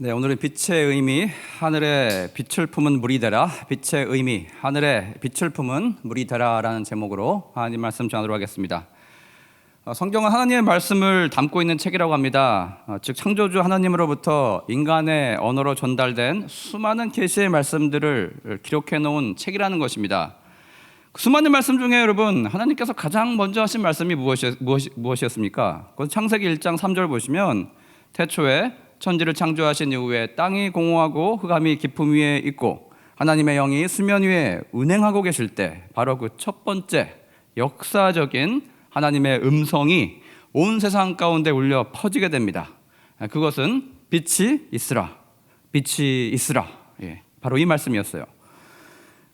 네, 오늘은 빛의 의미, 하늘의 빛을 품은 물이 되라. 빛의 의미, 하늘의 빛을 품은 물이 되라라는 제목으로 하나님 말씀 전하도록 하겠습니다. 어, 성경은 하나님의 말씀을 담고 있는 책이라고 합니다. 어, 즉 창조주 하나님으로부터 인간의 언어로 전달된 수많은 계시의 말씀들을 기록해 놓은 책이라는 것입니다. 그 수많은 말씀 중에 여러분 하나님께서 가장 먼저 하신 말씀이 무엇이, 무엇이, 무엇이었습니까? 그건 창세기 1장 3절 보시면 태초에 천지를 창조하신 이후에 땅이 공허하고 흑암이 깊음 위에 있고 하나님의 영이 수면 위에 운행하고 계실 때 바로 그 첫 번째 역사적인 하나님의 음성이 온 세상 가운데 울려 퍼지게 됩니다. 그것은 빛이 있으라, 빛이 있으라. 예, 바로 이 말씀이었어요.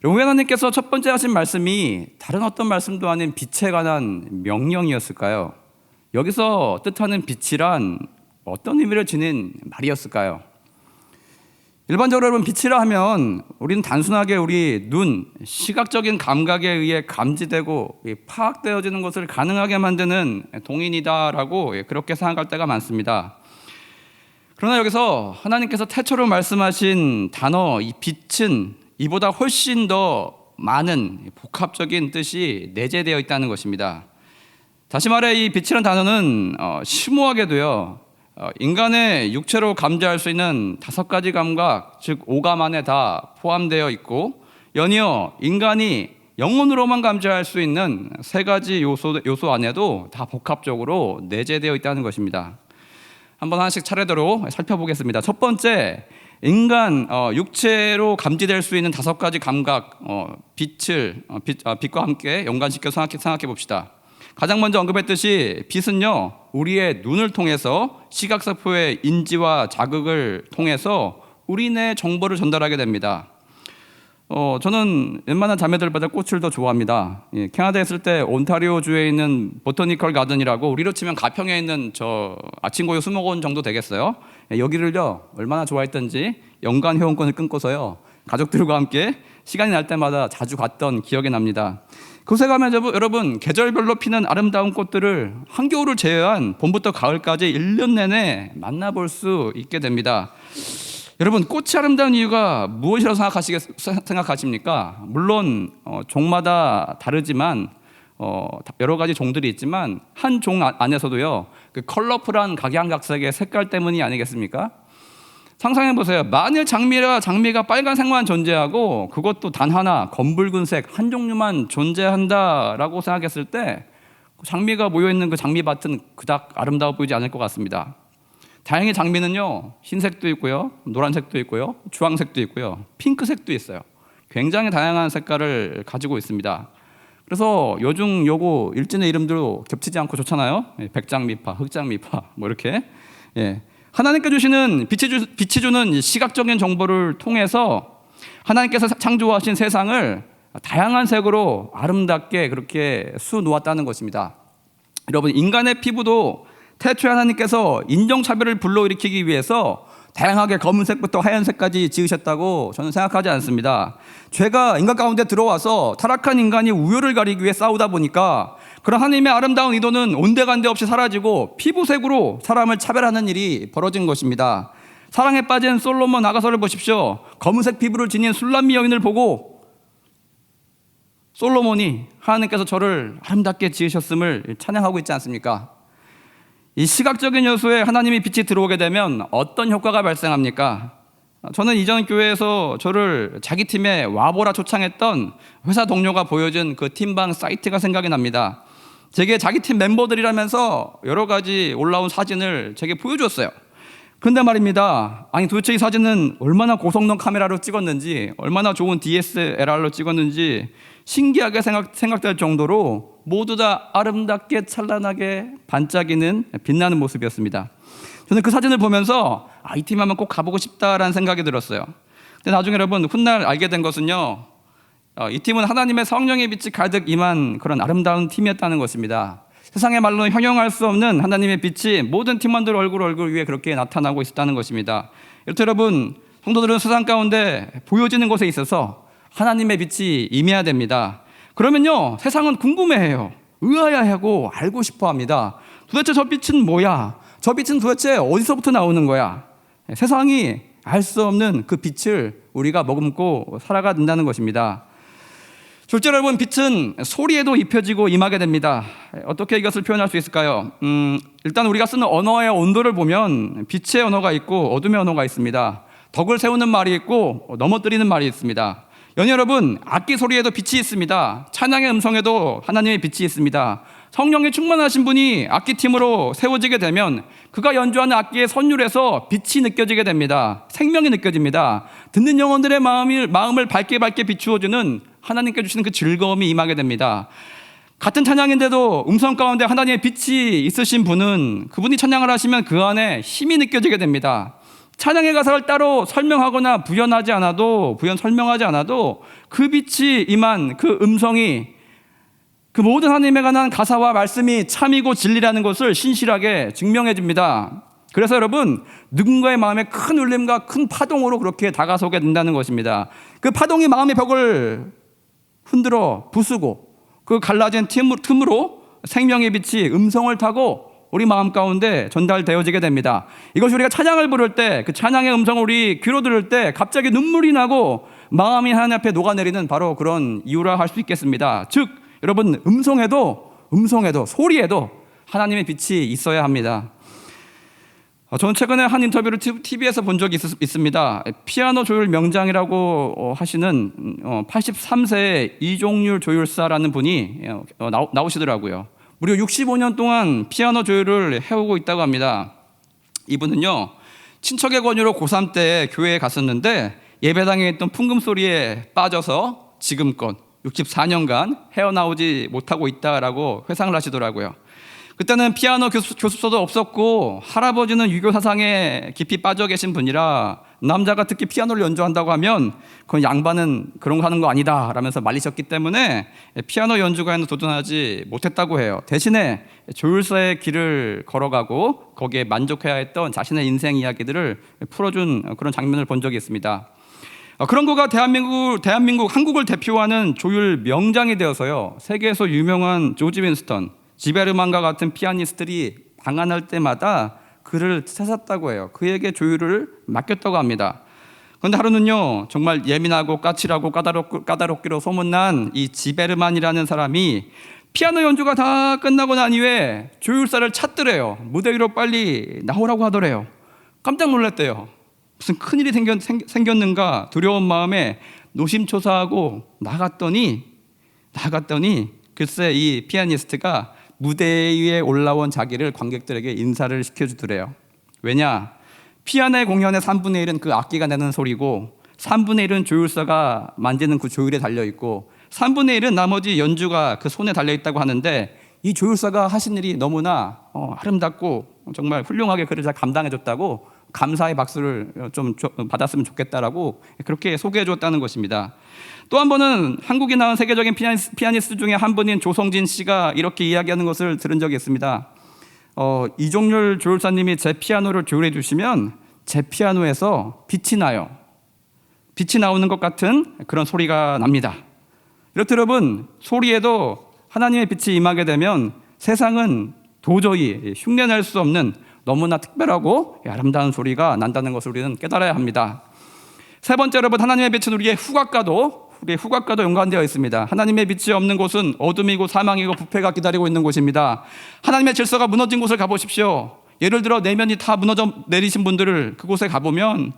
왜 하나님께서 첫 번째 하신 말씀이 다른 어떤 말씀도 아닌 빛에 관한 명령이었을까요? 여기서 뜻하는 빛이란 어떤 의미를 지닌 말이었을까요? 일반적으로 여러분 빛이라 하면 우리는 단순하게 우리 눈, 시각적인 감각에 의해 감지되고 파악되어지는 것을 가능하게 만드는 동인이다라고 그렇게 생각할 때가 많습니다. 그러나 여기서 하나님께서 태초로 말씀하신 단어 이 빛은 이보다 훨씬 더 많은 복합적인 뜻이 내재되어 있다는 것입니다. 다시 말해 이 빛이라는 단어는 어, 심오하게도요 어, 인간의 육체로 감지할 수 있는 다섯 가지 감각, 즉 오감 안에 다 포함되어 있고 연이어 인간이 영혼으로만 감지할 수 있는 세 가지 요소, 요소 안에도 다 복합적으로 내재되어 있다는 것입니다. 한번 하나씩 차례대로 살펴보겠습니다. 첫 번째, 인간 어, 육체로 감지될 수 있는 다섯 가지 감각, 어, 빛을 어, 빛, 아, 빛과 함께 연관시켜 생각해 봅시다. 가장 먼저 언급했듯이 빛은요 우리의 눈을 통해서 시각세포의 인지와 자극을 통해서 우리 내 정보를 전달하게 됩니다. 어, 저는 웬만한 자매들보다 꽃을 더 좋아합니다. 예, 캐나다에 있을 때 온타리오 주에 있는 보터니컬 가든이라고 우리로 치면 가평에 있는 저 아침고요 수목원 정도 되겠어요. 예, 여기를요 얼마나 좋아했던지 연간 회원권을 끊고서요 가족들과 함께 시간이 날 때마다 자주 갔던 기억이 납니다. 그곳에 가면 여러분 계절별로 피는 아름다운 꽃들을 한겨울을 제외한 봄부터 가을까지 1년 내내 만나볼 수 있게 됩니다. 여러분 꽃이 아름다운 이유가 무엇이라고 생각하시겠, 생각하십니까? 물론 어, 종마다 다르지만 어, 여러 가지 종들이 있지만 한 종 안에서도요 그 컬러풀한 각양각색의 색깔 때문이 아니겠습니까? 상상해 보세요. 만일 장미라 장미가 빨간색만 존재하고 그것도 단 하나 검붉은색 한 종류만 존재한다라고 생각했을 때 장미가 모여 있는 그 장미밭은 그닥 아름다워 보이지 않을 것 같습니다. 다행히 장미는요 흰색도 있고요, 노란색도 있고요, 주황색도 있고요, 핑크색도 있어요. 굉장히 다양한 색깔을 가지고 있습니다. 그래서 요중 요거 일진의 이름도 겹치지 않고 좋잖아요. 예, 백장미파, 흑장미파 뭐 이렇게. 예. 하나님께 주시는 빛이, 주, 빛이 주는 시각적인 정보를 통해서 하나님께서 창조하신 세상을 다양한 색으로 아름답게 그렇게 수 놓았다는 것입니다. 여러분 인간의 피부도 태초에 하나님께서 인종차별을 불러일으키기 위해서 다양하게 검은색부터 하얀색까지 지으셨다고 저는 생각하지 않습니다. 죄가 인간 가운데 들어와서 타락한 인간이 우열을 가리기 위해 싸우다 보니까 그런 하나님의 아름다운 의도는 온데간데 없이 사라지고 피부색으로 사람을 차별하는 일이 벌어진 것입니다. 사랑에 빠진 솔로몬 아가서를 보십시오. 검은색 피부를 지닌 술람미 여인을 보고 솔로몬이 하나님께서 저를 아름답게 지으셨음을 찬양하고 있지 않습니까? 이 시각적인 요소에 하나님이 빛이 들어오게 되면 어떤 효과가 발생합니까? 저는 이전 교회에서 저를 자기 팀에 와보라 초청했던 회사 동료가 보여준 그 팀방 사이트가 생각이 납니다. 제게 자기 팀 멤버들이라면서 여러 가지 올라온 사진을 제게 보여주었어요. 그런데 말입니다. 아니 도대체 이 사진은 얼마나 고성능 카메라로 찍었는지, 얼마나 좋은 DSLR로 찍었는지 신기하게 생각, 생각될 정도로 모두 다 아름답게 찬란하게 반짝이는 빛나는 모습이었습니다. 저는 그 사진을 보면서 아, 이 팀 하면 꼭 가보고 싶다라는 생각이 들었어요. 근데 나중에 여러분 훗날 알게 된 것은요. 어, 이 팀은 하나님의 성령의 빛이 가득 임한 그런 아름다운 팀이었다는 것입니다. 세상의 말로는 형용할 수 없는 하나님의 빛이 모든 팀원들 얼굴 얼굴 위에 그렇게 나타나고 있었다는 것입니다. 여러분 성도들은 세상 가운데 보여지는 곳에 있어서 하나님의 빛이 임해야 됩니다. 그러면요 세상은 궁금해해요. 의아해하고 알고 싶어 합니다. 도대체 저 빛은 뭐야? 저 빛은 도대체 어디서부터 나오는 거야? 세상이 알 수 없는 그 빛을 우리가 머금고 살아가 된다는 것입니다. 둘째로 여러분 빛은 소리에도 입혀지고 임하게 됩니다. 어떻게 이것을 표현할 수 있을까요? 음, 일단 우리가 쓰는 언어의 온도를 보면 빛의 언어가 있고 어둠의 언어가 있습니다. 덕을 세우는 말이 있고 넘어뜨리는 말이 있습니다. 연희 여러분 악기 소리에도 빛이 있습니다. 찬양의 음성에도 하나님의 빛이 있습니다. 성령이 충만하신 분이 악기 팀으로 세워지게 되면 그가 연주하는 악기의 선율에서 빛이 느껴지게 됩니다. 생명이 느껴집니다. 듣는 영혼들의 마음을, 마음을 밝게 밝게 비추어주는 하나님께 주시는 그 즐거움이 임하게 됩니다. 같은 찬양인데도 음성 가운데 하나님의 빛이 있으신 분은 그분이 찬양을 하시면 그 안에 힘이 느껴지게 됩니다. 찬양의 가사를 따로 설명하거나 부연하지 않아도 부연 설명하지 않아도 그 빛이 임한 그 음성이 그 모든 하나님에 관한 가사와 말씀이 참이고 진리라는 것을 신실하게 증명해 줍니다. 그래서 여러분 누군가의 마음에 큰 울림과 큰 파동으로 그렇게 다가서게 된다는 것입니다. 그 파동이 마음의 벽을 흔들어 부수고 그 갈라진 틈- 틈으로 생명의 빛이 음성을 타고 우리 마음 가운데 전달되어지게 됩니다. 이것이 우리가 찬양을 부를 때 그 찬양의 음성을 우리 귀로 들을 때 갑자기 눈물이 나고 마음이 하나님 앞에 녹아내리는 바로 그런 이유라 할 수 있겠습니다. 즉 여러분 음성에도 음성에도 소리에도 하나님의 빛이 있어야 합니다. 어, 저는 최근에 한 인터뷰를 TV에서 본 적이 있, 있습니다. 피아노 조율 명장이라고 어, 하시는 어, 83세의 이종률 조율사라는 분이 어, 나오- 나오시더라고요. 무려 65년 동안 피아노 조율을 해오고 있다고 합니다. 이분은요, 친척의 권유로 고3 때 교회에 갔었는데 예배당에 있던 풍금 소리에 빠져서 지금껏 64년간 헤어나오지 못하고 있다라고 회상을 하시더라고요. 그때는 피아노 교습, 교습소도 없었고 할아버지는 유교 사상에 깊이 빠져 계신 분이라 남자가 특히 피아노를 연주한다고 하면 그건 양반은 그런 거 하는 거 아니다 라면서 말리셨기 때문에 피아노 연주가에는 도전하지 못했다고 해요. 대신에 조율사의 길을 걸어가고 거기에 만족해야 했던 자신의 인생 이야기들을 풀어준 그런 장면을 본 적이 있습니다. 어, 그런 거가 대한민국, 대한민국, 한국을 대표하는 조율 명장이 되어서요. 세계에서 유명한 조지 윈스턴, 지베르만과 같은 피아니스트들이 방한할 때마다 그를 찾았다고 해요. 그에게 조율을 맡겼다고 합니다. 그런데 하루는요, 정말 예민하고 까칠하고 까다롭, 까다롭기로 소문난 이 지베르만이라는 사람이 피아노 연주가 다 끝나고 난 이후에 조율사를 찾더래요. 무대 위로 빨리 나오라고 하더래요. 깜짝 놀랐대요. 무슨 큰일이 생겼, 는가 두려운 마음에 노심초사하고 나갔더니 나갔더니 글쎄 이 피아니스트가 무대 위에 올라온 자기를 관객들에게 인사를 시켜주더래요. 왜냐? 피아노의 공연의 3분의 1은 그 악기가 내는 소리고 3분의 1은 조율사가 만지는 그 조율에 달려 있고 3분의 1은 나머지 연주가 그 손에 달려 있다고 하는데 이 조율사가 하신 일이 너무나 어, 아름답고 정말 훌륭하게 그를 잘 감당해 줬다고 감사의 박수를 좀 줘- 받았으면 좋겠다라고 그렇게 소개해 줬다는 것입니다. 또 한 번은 한국이 낳은 세계적인 피아니스, 피아니스트 중에 한 분인 조성진 씨가 이렇게 이야기하는 것을 들은 적이 있습니다. 어, 이종률 조율사님이 제 피아노를 조율해 주시면 제 피아노에서 빛이 나요. 빛이 나오는 것 같은 그런 소리가 납니다. 이렇듯 여러분 소리에도 하나님의 빛이 임하게 되면 세상은 도저히 흉내낼 수 없는 너무나 특별하고 아름다운 소리가 난다는 것을 우리는 깨달아야 합니다. 세 번째 여러분 하나님의 빛은 우리의 후각과도 우리의 후각과도 연관되어 있습니다. 하나님의 빛이 없는 곳은 어둠이고 사망이고 부패가 기다리고 있는 곳입니다. 하나님의 질서가 무너진 곳을 가보십시오. 예를 들어 내면이 다 무너져 내리신 분들을 그곳에 가보면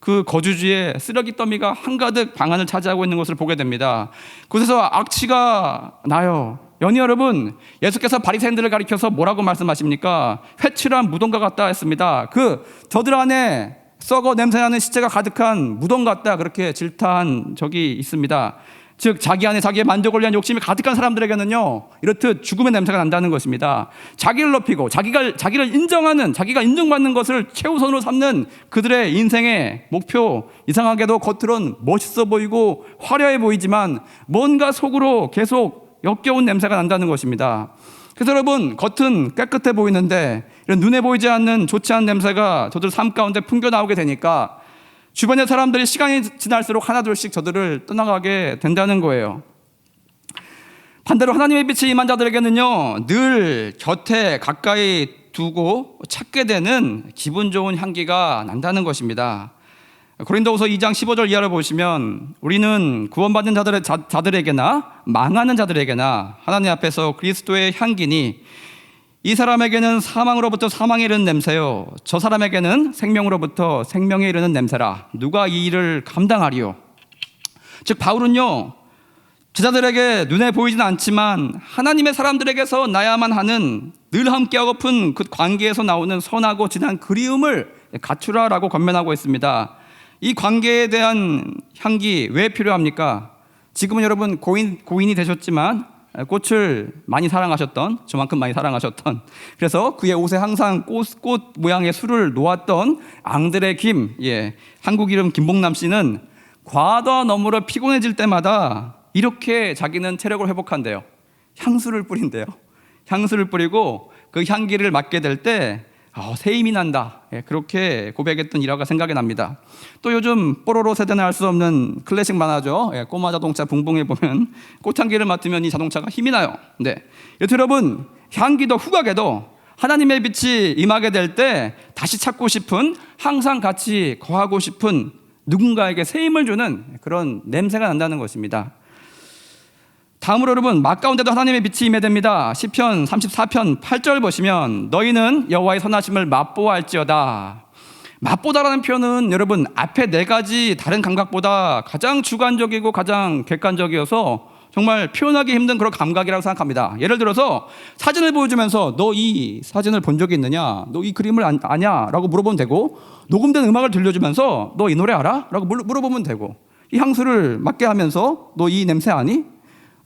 그 거주지에 쓰레기 더미가 한가득 방안을 차지하고 있는 것을 보게 됩니다. 그곳에서 악취가 나요. 연희 여러분, 예수께서 바리새인들을 가리켜서 뭐라고 말씀하십니까? 회칠한 무덤과 같다 했습니다. 그 저들 안에 썩어 냄새나는 시체가 가득한 무덤 같다 그렇게 질타한 적이 있습니다. 즉 자기 안에 자기의 만족을 위한 욕심이 가득한 사람들에게는요 이렇듯 죽음의 냄새가 난다는 것입니다. 자기를 높이고 자기가 자기를 인정하는 자기가 인정받는 것을 최우선으로 삼는 그들의 인생의 목표 이상하게도 겉으론 멋있어 보이고 화려해 보이지만 뭔가 속으로 계속 역겨운 냄새가 난다는 것입니다. 그래서 여러분 겉은 깨끗해 보이는데 이런 눈에 보이지 않는 좋지 않은 냄새가 저들 삶 가운데 풍겨 나오게 되니까 주변의 사람들이 시간이 지날수록 하나둘씩 저들을 떠나가게 된다는 거예요. 반대로 하나님의 빛이 임한 자들에게는요 늘 곁에 가까이 두고 찾게 되는 기분 좋은 향기가 난다는 것입니다. 고린도후서 2장 15절 이하를 보시면 우리는 구원받는 자들의 자, 자들에게나 망하는 자들에게나 하나님 앞에서 그리스도의 향기니 이 사람에게는 사망으로부터 사망에 이르는 냄새요. 저 사람에게는 생명으로부터 생명에 이르는 냄새라. 누가 이 일을 감당하리요? 즉 바울은요 제자들에게 눈에 보이지는 않지만 하나님의 사람들에게서 나야만 하는 늘 함께하고픈 그 관계에서 나오는 선하고 진한 그리움을 갖추라라고 권면하고 있습니다. 이 관계에 대한 향기 왜 필요합니까? 지금은 여러분 고인 고인이 되셨지만 꽃을 많이 사랑하셨던 저만큼 많이 사랑하셨던 그래서 그의 옷에 항상 꽃, 꽃 모양의 술을 놓았던 앙드레 김 예, 한국 이름 김봉남 씨는 과다 너무로 피곤해질 때마다 이렇게 자기는 체력을 회복한대요. 향수를 뿌린대요. 향수를 뿌리고 그 향기를 맡게 될 때 아, 새 힘이 난다. 예, 그렇게 고백했던 일화가 생각이 납니다. 또 요즘 뽀로로 세대는 알 수 없는 클래식 만화죠. 예, 꼬마 자동차 붕붕에 보면 꽃향기를 맡으면 이 자동차가 힘이 나요. 네. 여러분 향기도 후각에도 하나님의 빛이 임하게 될 때 다시 찾고 싶은 항상 같이 거하고 싶은 누군가에게 새 힘을 주는 그런 냄새가 난다는 것입니다. 다음으로 여러분 막 가운데도 하나님의 빛이 임해 됩니다. 시편 34편 8절 보시면 너희는 여호와의 선하심을 맛보아할지어다. 맛보다라는 표현은 여러분 앞에 네 가지 다른 감각보다 가장 주관적이고 가장 객관적이어서 정말 표현하기 힘든 그런 감각이라고 생각합니다. 예를 들어서 사진을 보여주면서 너 이 사진을 본 적이 있느냐? 너 이 그림을 안- 아냐? 라고 물어보면 되고 녹음된 음악을 들려주면서 너 이 노래 알아? 라고 물- 물어보면 되고 이 향수를 맡게 하면서 너 이 냄새 아니?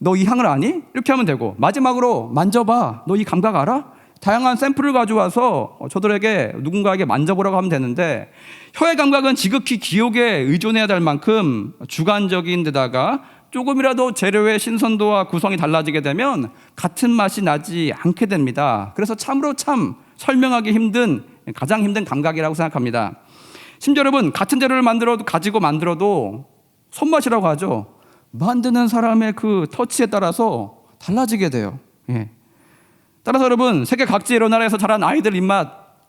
너 이 향을 아니? 이렇게 하면 되고 마지막으로 만져봐. 너 이 감각 알아? 다양한 샘플을 가져와서 어, 저들에게 누군가에게 만져보라고 하면 되는데 혀의 감각은 지극히 기억에 의존해야 될 만큼 주관적인 데다가 조금이라도 재료의 신선도와 구성이 달라지게 되면 같은 맛이 나지 않게 됩니다. 그래서 참으로 참 설명하기 힘든 가장 힘든 감각이라고 생각합니다. 심지어 여러분 같은 재료를 만들어도 가지고 만들어도 손맛이라고 하죠. 만드는 사람의 그 터치에 따라서 달라지게 돼요. 예. 따라서 여러분 세계 각지 여러 나라에서 자란 아이들 입맛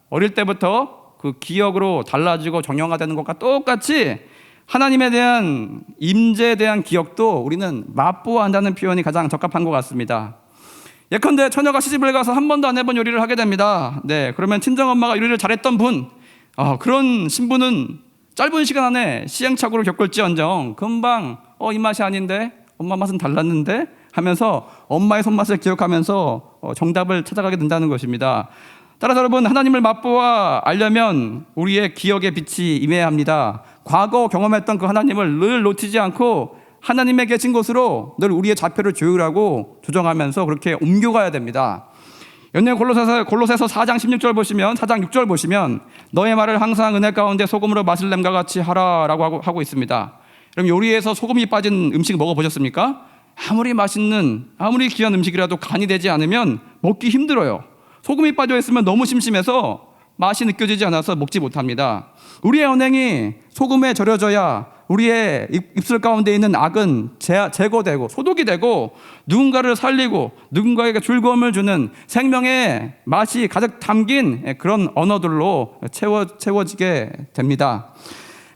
어릴 때부터 그 기억으로 달라지고 정형화되는 것과 똑같이 하나님에 대한 임재에 대한 기억도 우리는 맛보아 한다는 표현이 가장 적합한 것 같습니다. 예컨대 처녀가 시집을 가서 한 번도 안 해본 요리를 하게 됩니다. 네, 그러면 친정 엄마가 요리를 잘했던 분, 아, 그런 신부는 짧은 시간 안에 시행착오를 겪을지언정 금방 어 이 맛이 아닌데 엄마 맛은 달랐는데 하면서 엄마의 손맛을 기억하면서 어, 정답을 찾아가게 된다는 것입니다. 따라서 여러분 하나님을 맛보아 알려면 우리의 기억의 빛이 임해야 합니다. 과거 경험했던 그 하나님을 늘 놓치지 않고 하나님의 계신 곳으로 늘 우리의 좌표를 조율하고 조정하면서 그렇게 옮겨가야 됩니다. 연년 골로새서 골로새서 4장 16절 보시면 4장 6절 보시면 너의 말을 항상 은혜 가운데 소금으로 마실렘과 같이 하라라고 하고, 하고 있습니다. 그럼 요리에서 소금이 빠진 음식 먹어 보셨습니까? 아무리 맛있는 아무리 귀한 음식이라도 간이 되지 않으면 먹기 힘들어요. 소금이 빠져 있으면 너무 심심해서 맛이 느껴지지 않아서 먹지 못합니다. 우리의 언행이 소금에 절여져야 우리의 입- 입술 가운데 있는 악은 제, 제거되고 소독이 되고 누군가를 살리고 누군가에게 즐거움을 주는 생명의 맛이 가득 담긴 그런 언어들로 채워, 채워지게 됩니다.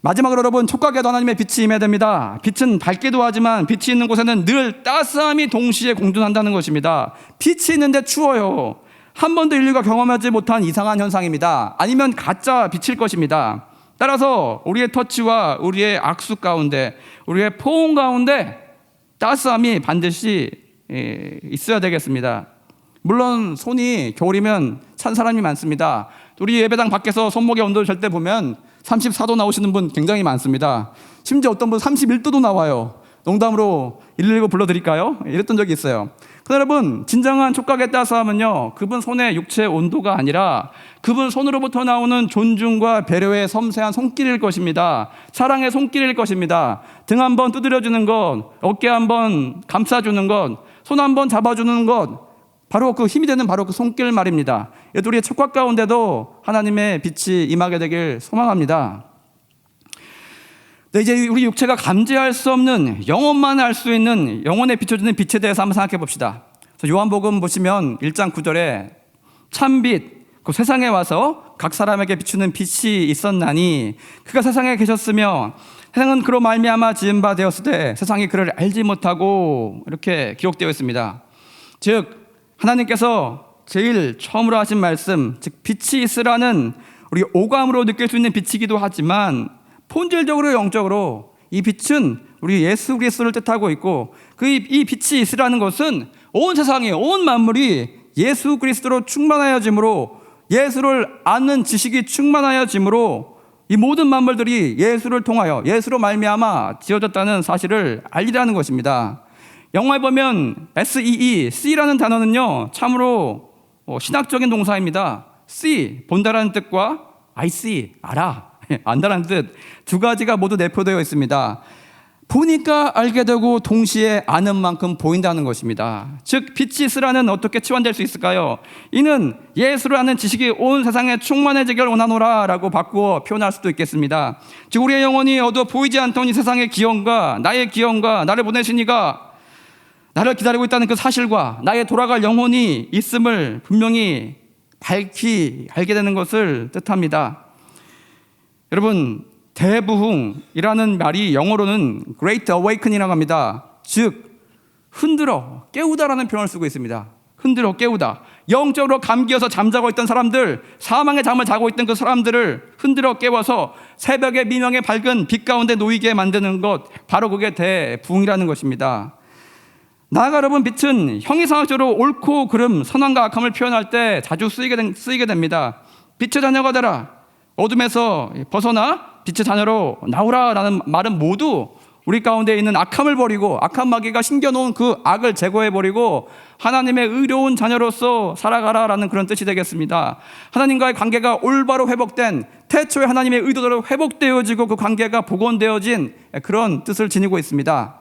마지막으로 여러분 촉각에도 하나님의 빛이 임해야 됩니다. 빛은 밝기도 하지만 빛이 있는 곳에는 늘 따스함이 동시에 공존한다는 것입니다. 빛이 있는데 추워요. 한 번도 인류가 경험하지 못한 이상한 현상입니다. 아니면 가짜 빛일 것입니다. 따라서 우리의 터치와 우리의 악수 가운데 우리의 포옹 가운데 따스함이 반드시 예, 있어야 되겠습니다. 물론 손이 겨울이면 찬 사람이 많습니다. 우리 예배당 밖에서 손목의 온도를 잴때 보면 34도 나오시는 분 굉장히 많습니다. 심지어 어떤 분 31도도 나와요. 농담으로 119 불러드릴까요? 이랬던 적이 있어요. 그러나 여러분, 진정한 촉각의 따스함은요, 그분 손의 육체 온도가 아니라 그분 손으로부터 나오는 존중과 배려의 섬세한 손길일 것입니다. 사랑의 손길일 것입니다. 등 한번 두드려주는 것, 어깨 한번 감싸주는 것, 손 한번 잡아주는 것, 바로 그 힘이 되는 바로 그 손길 말입니다. 우리의 촉각 가운데도 하나님의 빛이 임하게 되길 소망합니다. 네, 이제 우리 육체가 감지할 수 없는 영혼만 알 수 있는 영혼에 비춰주는 빛에 대해서 한번 생각해 봅시다. 요한복음 보시면 1장 9절에 참빛 그 세상에 와서 각 사람에게 비추는 빛이 있었나니 그가 세상에 계셨으며 세상은 그로 말미암아 지은 바 되었을 때 세상이 그를 알지 못하고 이렇게 기록되어 있습니다. 즉 하나님께서 제일 처음으로 하신 말씀, 즉 빛이 있으라는 우리 오감으로 느낄 수 있는 빛이기도 하지만 본질적으로 영적으로 이 빛은 우리 예수 그리스도를 뜻하고 있고 그 이 빛이 있으라는 것은 온 세상에 온 만물이 예수 그리스도로 충만하여짐으로 예수를 아는 지식이 충만하여짐으로 이 모든 만물들이 예수를 통하여 예수로 말미암아 지어졌다는 사실을 알리라는 것입니다. 영화에 보면 SEE, C라는 단어는요, 참으로 어, 신학적인 동사입니다. See, 본다라는 뜻과 I see, 알아, 안다라는 뜻 두 가지가 모두 내포되어 있습니다. 보니까 알게 되고 동시에 아는 만큼 보인다는 것입니다. 즉 빛이 있으라는 어떻게 치환될 수 있을까요? 이는 예수를 아는 지식이 온 세상에 충만해지길 원하노라 라고 바꾸어 표현할 수도 있겠습니다. 즉 우리의 영혼이 어두워 보이지 않던 이 세상의 기원과 나의 기원과 나를 보내신 이가 나를 기다리고 있다는 그 사실과 나의 돌아갈 영혼이 있음을 분명히 밝히 알게 되는 것을 뜻합니다. 여러분 대부흥이라는 말이 영어로는 Great Awakening이라고 합니다. 즉 흔들어 깨우다라는 표현을 쓰고 있습니다. 흔들어 깨우다. 영적으로 감기어서 잠자고 있던 사람들, 사망의 잠을 자고 있던 그 사람들을 흔들어 깨워서 새벽의 미명의 밝은 빛 가운데 놓이게 만드는 것, 바로 그게 대부흥이라는 것입니다. 나아가 여러분 빛은 형이상학적으로 옳고 그름, 선함과 악함을 표현할 때 자주 쓰이게, 된- 쓰이게 됩니다. 빛의 자녀가 되라. 어둠에서 벗어나 빛의 자녀로 나오라라는 말은 모두 우리 가운데 있는 악함을 버리고 악한 마귀가 심겨놓은 그 악을 제거해 버리고 하나님의 의로운 자녀로서 살아가라라는 그런 뜻이 되겠습니다. 하나님과의 관계가 올바로 회복된 태초에 하나님의 의도대로 회복되어지고 그 관계가 복원되어진 그런 뜻을 지니고 있습니다.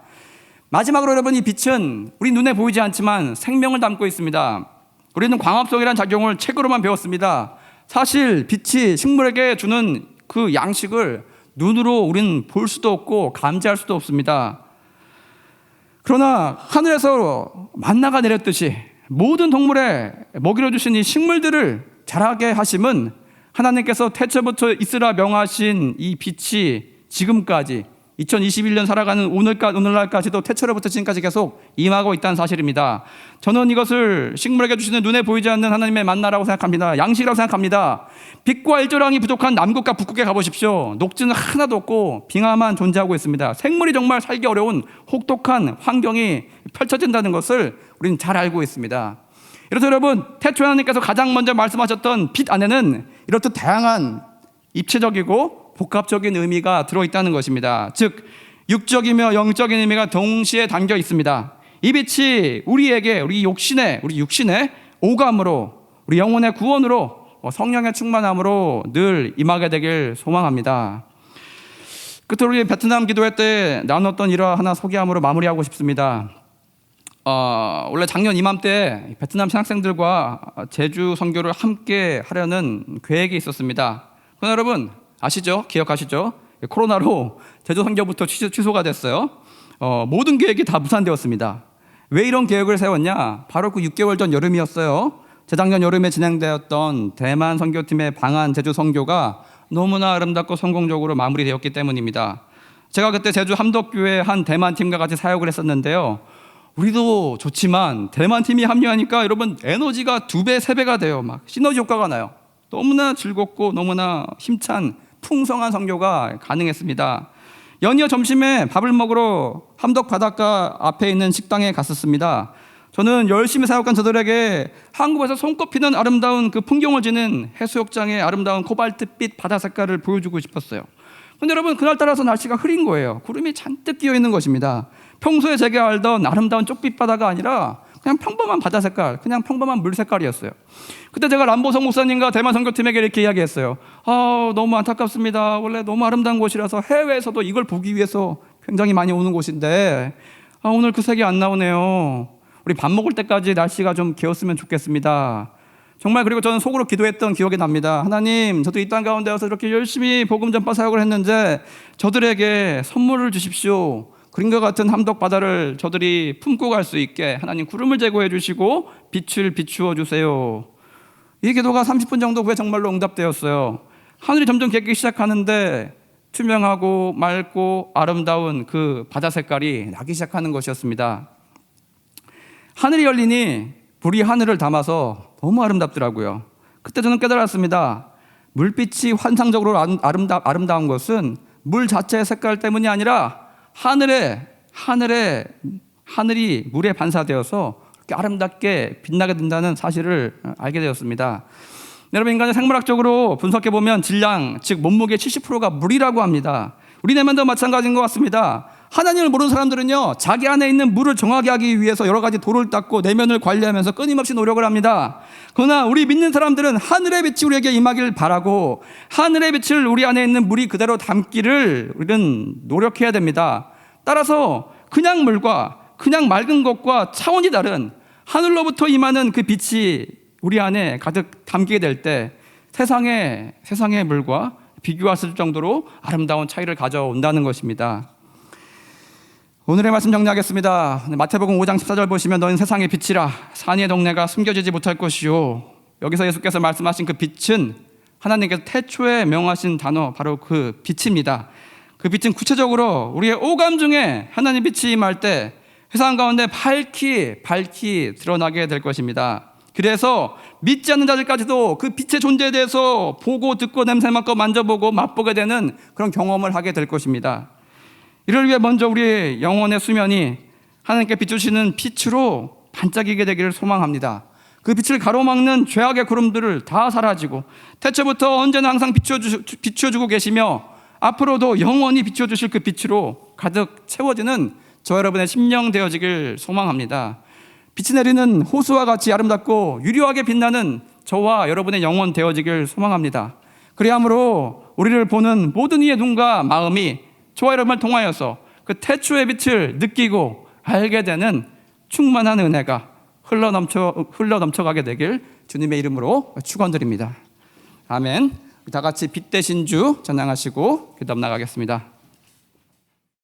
마지막으로 여러분 이 빛은 우리 눈에 보이지 않지만 생명을 담고 있습니다. 우리는 광합성이라는 작용을 책으로만 배웠습니다. 사실 빛이 식물에게 주는 그 양식을 눈으로 우리는 볼 수도 없고 감지할 수도 없습니다. 그러나 하늘에서 만나가 내렸듯이 모든 동물에 먹이려 주신 이 식물들을 자라게 하심은 하나님께서 태초부터 있으라 명하신 이 빛이 지금까지 2021년 살아가는 오늘까 오늘날까지도 태초로부터 지금까지 계속 임하고 있다는 사실입니다. 저는 이것을 식물에게 주시는 눈에 보이지 않는 하나님의 만나라고 생각합니다. 양식이라고 생각합니다. 빛과 일조량이 부족한 남극과 북극에 가보십시오. 녹지는 하나도 없고 빙하만 존재하고 있습니다. 생물이 정말 살기 어려운 혹독한 환경이 펼쳐진다는 것을 우리는 잘 알고 있습니다. 이래서 여러분 태초 하나님께서 가장 먼저 말씀하셨던 빛 안에는 이렇듯 다양한 입체적이고 복합적인 의미가 들어있다는 것입니다. 즉 육적이며 영적인 의미가 동시에 담겨 있습니다. 이 빛이 우리에게 우리 욕신의 우리 육신의 오감으로 우리 영혼의 구원으로 어, 성령의 충만함으로 늘 임하게 되길 소망합니다. 끝으로 우리 베트남 기도회 때 나눴던 일화 하나 소개함으로 마무리하고 싶습니다. 어, 원래 작년 이맘때 베트남 신학생들과 제주 선교를 함께 하려는 계획이 있었습니다. 그러나 여러분 아시죠? 기억하시죠? 코로나로 제주 선교부터 취소, 취소가 됐어요. 어, 모든 계획이 다 무산되었습니다. 왜 이런 계획을 세웠냐? 바로 그 6개월 전 여름이었어요. 재작년 여름에 진행되었던 대만 선교팀의 방한 제주 선교가 너무나 아름답고 성공적으로 마무리되었기 때문입니다. 제가 그때 제주 함덕교회 한 대만 팀과 같이 사역을 했었는데요. 우리도 좋지만 대만 팀이 합류하니까 여러분 에너지가 두 배, 세 배가 돼요. 막 시너지 효과가 나요. 너무나 즐겁고 너무나 힘찬 풍성한 선교가 가능했습니다. 연이어 점심에 밥을 먹으러 함덕 바닷가 앞에 있는 식당에 갔었습니다. 저는 열심히 사역한 저들에게 한국에서 손꼽히는 아름다운 그 풍경을 지닌 해수욕장의 아름다운 코발트빛 바다 색깔을 보여주고 싶었어요. 근데 여러분 그날 따라서 날씨가 흐린 거예요. 구름이 잔뜩 끼어 있는 것입니다. 평소에 제가 알던 아름다운 쪽빛 바다가 아니라 그냥 평범한 바다 색깔, 그냥 평범한 물 색깔이었어요. 그때 제가 람보성 목사님과 대만 선교팀에게 이렇게 이야기했어요. 아, 너무 안타깝습니다. 원래 너무 아름다운 곳이라서 해외에서도 이걸 보기 위해서 굉장히 많이 오는 곳인데 아, 오늘 그 색이 안 나오네요. 우리 밥 먹을 때까지 날씨가 좀 개었으면 좋겠습니다. 정말 그리고 저는 속으로 기도했던 기억이 납니다. 하나님, 저도 이 땅 가운데 와서 이렇게 열심히 복음 전파 사역을 했는데 저들에게 선물을 주십시오. 그림과 같은 함덕 바다를 저들이 품고 갈 수 있게 하나님 구름을 제거해 주시고 빛을 비추어 주세요. 이 기도가 30분 정도 후에 정말로 응답되었어요. 하늘이 점점 개기 시작하는데 투명하고 맑고 아름다운 그 바다 색깔이 나기 시작하는 것이었습니다. 하늘이 열리니 불이 하늘을 담아서 너무 아름답더라고요. 그때 저는 깨달았습니다. 물빛이 환상적으로 아름- 아름다, 아름다운 것은 물 자체의 색깔 때문이 아니라 하늘에 하늘에 하늘이 물에 반사되어서 아름답게 빛나게 된다는 사실을 알게 되었습니다. 여러분 인간의 생물학적으로 분석해 보면 질량 즉 몸무게 70%가 물이라고 합니다. 우리 내면도 마찬가지인 것 같습니다. 하나님을 모르는 사람들은요 자기 안에 있는 물을 정하게 하기 위해서 여러 가지 돌을 닦고 내면을 관리하면서 끊임없이 노력을 합니다. 그러나 우리 믿는 사람들은 하늘의 빛이 우리에게 임하기를 바라고 하늘의 빛을 우리 안에 있는 물이 그대로 담기를 우리는 노력해야 됩니다. 따라서 그냥 물과 그냥 맑은 것과 차원이 다른 하늘로부터 임하는 그 빛이 우리 안에 가득 담기게 될 때 세상의 세상의 물과 비교했을 정도로 아름다운 차이를 가져온다는 것입니다. 오늘의 말씀 정리하겠습니다. 마태복음 5장 14절 보시면 너는 세상의 빛이라 산의 동네가 숨겨지지 못할 것이요. 여기서 예수께서 말씀하신 그 빛은 하나님께서 태초에 명하신 단어 바로 그 빛입니다. 그 빛은 구체적으로 우리의 오감 중에 하나님 빛이 임할 때 세상 가운데 밝히 밝히 드러나게 될 것입니다. 그래서 믿지 않는 자들까지도 그 빛의 존재에 대해서 보고 듣고 냄새 맡고 만져보고 맛보게 되는 그런 경험을 하게 될 것입니다. 이를 위해 먼저 우리의 영혼의 수면이 하나님께 비추시는 빛으로 반짝이게 되기를 소망합니다. 그 빛을 가로막는 죄악의 구름들을 다 사라지고 태초부터 언제나 항상 비추어주, 비추어주고 계시며 앞으로도 영원히 비추어주실 그 빛으로 가득 채워지는 저 여러분의 심령 되어지길 소망합니다. 빛이 내리는 호수와 같이 아름답고 유려하게 빛나는 저와 여러분의 영혼 되어지길 소망합니다. 그리함으로 우리를 보는 모든 이의 눈과 마음이 저와 여러분을 통하여서 그 태초의 빛을 느끼고 알게 되는 충만한 은혜가 흘러 넘쳐 흘러 넘쳐가게 되길 주님의 이름으로 축원드립니다. 아멘. 다 같이 빛 대신 주 전향하시고 기도 나가겠습니다.